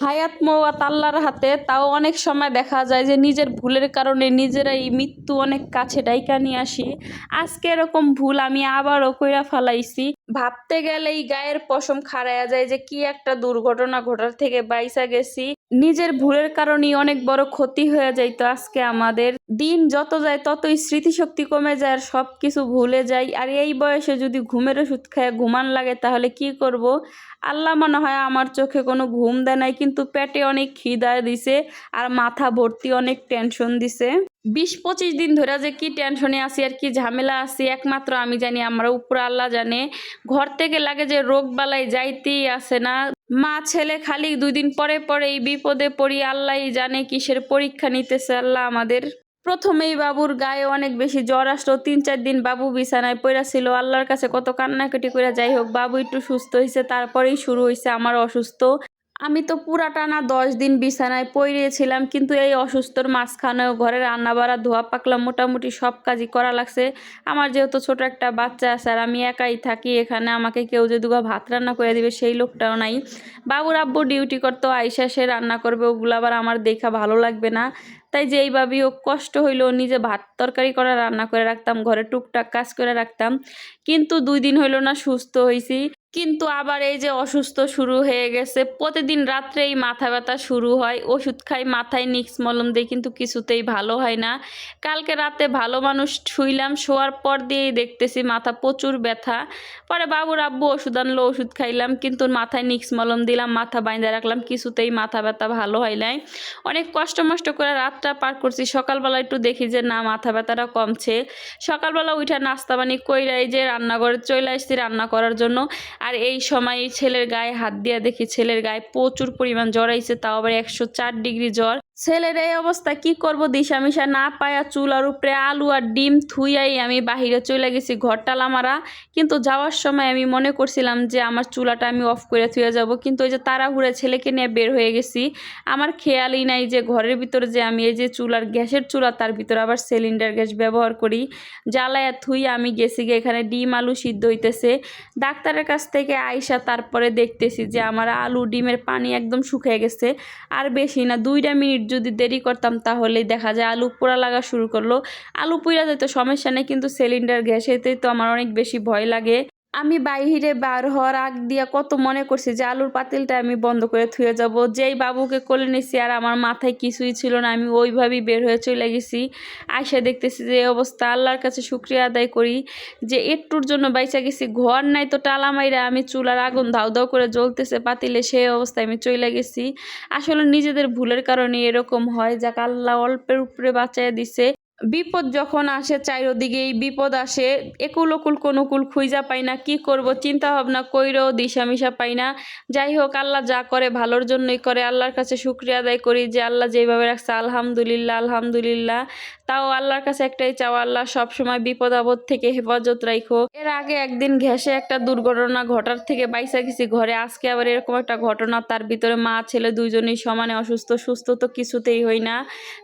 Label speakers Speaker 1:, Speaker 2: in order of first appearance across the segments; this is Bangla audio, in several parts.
Speaker 1: হায়াত মৌয়াত আল্লাহর হাতে, তাও অনেক সময় দেখা যায় যে নিজের ভুলের কারণে নিজেরাই মৃত্যু অনেক কাছে ডাইকা নিয়ে আসি। আজকে এরকম ভুল আমি আবারও কইরা ফালাইছি। ভাবতে গেলেই গায়ের পশম খাড়ায়া যায় যে কি একটা দুর্ঘটনা ঘটার থেকে বাইসা গেছি। নিজের ভুলের কারণেই অনেক বড় ক্ষতি হয়ে যাইতো আজকে আমাদের। দিন যত যায় ততই স্মৃতিশক্তি কমে যায় আর সব কিছু ভুলে যাই। আর এই বয়সে যদি ঘুমের ওষুধ খায় ঘুমান লাগে তাহলে কি করব? আল্লাহ মনে হয় আমার চোখে কোনো ঘুম দেয় নাই, কিন্তু পেটে অনেক খিদা দিছে আর মাথা ভর্তি অনেক টেনশন দিছে। বিশ পঁচিশ দিন ধরে যে কি টেনশনে আছি আর কি, ঝামেলা আছি, একমাত্র আমি জানি আমরা উপর আল্লাহ জানে। ঘর থেকে লাগে যে রোগ বালাই যাইতেই আসে না। মা, ছেলে খালি দুই দিন পরে পরে এই বিপদে পড়ি, আল্লাহই জানে কিসের পরীক্ষা নিতেছে আল্লাহ আমাদের। প্রথমেই বাবুর গায়ে অনেক বেশি জ্বর আসলো, তিন চার দিন বাবু বিছানায় পড়া ছিল, আল্লাহর কাছে কত কান্নাকাটি করে যাই হোক, বাবু একটু সুস্থ হয়েছে তারপরেই শুরু হয়েছে আমার অসুস্থ। আমি তো পুরা টানা দশ দিন বিছানায় পড়িয়েছিলাম, কিন্তু এই অসুস্থর মাঝখানেও ঘরে রান্না বাড়া ধোয়া পাকলা মোটামুটি সব কাজই করা লাগছে। আমার যেহেতু ছোট একটা বাচ্চা আছে আর আমি একাই থাকি, এখানে আমাকে কেউ যদি বা ভাত রান্না করে দিবে সেই লোকটাও নাই। বাবুর আব্বু ডিউটি করতো, আইসা সে রান্না করবে, ওগুলো আবার আমার দেখা ভালো লাগবে না। তাই যে এইভাবেই ও কষ্ট হইল নিজে ভাত তরকারি করে রান্না করে রাখতাম, ঘরে টুকটাক কাজ করে রাখতাম। কিন্তু দুই দিন হইল না সুস্থ হয়েছি কিন্তু আবার এই যে অসুস্থ শুরু হয়ে গেছে, প্রতিদিন রাত্রে এই মাথা ব্যথা শুরু হয়, ওষুধ খাই, মাথায় নিক্স মলম দিয়ে কিন্তু কিছুতেই ভালো হয় না। কালকে রাতে ভালো মানুষ শুইলাম, শোয়ার পর দিয়েই দেখতেছি মাথা প্রচুর ব্যথা। পরে বাবুর আব্বু ওষুধ আনলো, ওষুধ খাইলাম, কিন্তু মাথায় নিক্স মলম দিলাম, মাথা বাইন্দা রাখলাম, কিছুতেই মাথা ব্যথা ভালো হয় নাই। অনেক কষ্ট মষ্ট করে রাতটা পার করছি, সকালবেলা একটু দেখি যে না, মাথা ব্যথাটা কমছে। সকালবেলা উঠে নাস্তা পানি কইরাই যে রান্নাঘরে চলে আসছি রান্না করার জন্য। আর এই সময় ছেলের গায়ে হাত দিয়া দেখি ছেলের গায়ে প্রচুর পরিমাণ জ্বর আইছে, তাও আবার একশো চার ডিগ্রি জ্বর। ছেলের এই অবস্থা কি করব? দিশা মিশা না পায়া চুলার উপরে আলু আর ডিম থুইয়াই আমি বাহিরে চলে গেছি ঘরটালা মারা। কিন্তু যাওয়ার সময় আমি মনে করছিলাম যে আমার চুলাটা আমি অফ করে থুয়ে যাব। কিন্তু ওই যে তাড়াহুড়ে ছেলেকে নিয়ে বের হয়ে গেছি। আমার খেয়ালই নাই যে ঘরের ভিতরে যে আমি এই যে চুলার গ্যাসের চুলা, তার ভিতরে আবার সিলিন্ডার গ্যাস ব্যবহার করি। জ্বালায়া থুই আমি গেছি গিয়ে এখানে ডিম আলু সিদ্ধ হইতেছে। ডাক্তারের কাছ থেকে আইসা তারপরে দেখতেছি যে আমার আলু, ডিমের পানি একদম শুকিয়ে গেছে। আর বেশি না, দুইটা মিনিট যদি দেরি করতাম তাহলেই দেখা যায় আলু পোড়া লাগা শুরু করল। আলু পুড়া যেত, সমস্যা নেই, কিন্তু সিলিন্ডার গ্যাসেতেই তো আমার অনেক বেশি ভয় লাগে। আমি বাইরে বার হওয়ার আগ দিয়া কত মনে করছি যে আলুর পাতিলটা আমি বন্ধ করে থুয়ে যাব। যেই বাবুকে কোলে নিছি আর আমার মাথায় কিছুই ছিল না, আমি ওইভাবেই বের হয়ে চলে গেছি। আইসা দেখতেছি যে অবস্থা, আল্লাহর কাছে শুক্রিয়া আদায় করি যে একটুর জন্য বাইচা গেছি। ঘর নাই তো টালা মাইরা আমি চুলার আগুন ধাউ ধাউ করে জ্বলতেছে, পাতিলে সেই অবস্থায় আমি চলে গেছি। আসলে নিজেদের ভুলের কারণে এরকম হয়, যাক আল্লাহ অল্পের উপরে বাঁচাইয়া দিছে। বিপদ যখন আসে চারিদিকেই, বিপদ আসে একুল অকুল কোনকুল খুঁজা পাই না, কি করব? চিন্তা ভাবনা কইরেও দিশামিশা পাই না। যাই হোক, আল্লাহ যা করে ভালোর জন্যই করে। আল্লাহর কাছে শুক্রিয়া আদায় করি যে আল্লাহ যেভাবে রাখছে, আলহামদুলিল্লাহ আলহামদুলিল্লাহ। তাও আল্লাহর কাছে একটাই চাও আল্লাহ সবসময় বিপদ আপদ থেকে হেফাজত রাখো এর আগে একদিন ঘেসে একটা দুর্ঘটনা ঘটার থেকে বাইসা গেছি ঘরে, আজকে আবার এরকম একটা ঘটনা, তার ভিতরে মা, ছেলে দুইজনই সমানে অসুস্থ, সুস্থ তো কিছুতেই হই না।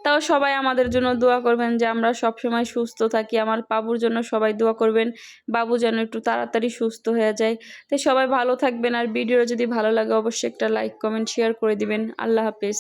Speaker 1: তাও সবাই আমাদের জন্য দোয়া করবেন যে আমরা সবসময় সুস্থ থাকি, আমার বাবুর জন্য সবাই দোয়া করবেন, বাবু যেন একটু তাড়াতাড়ি সুস্থ হয়ে যায়। তাই সবাই ভালো থাকবেন, আর ভিডিও যদি ভালো লাগে অবশ্যই একটা লাইক, কমেন্ট, শেয়ার করে দিবেন। আল্লাহ হাফেজ।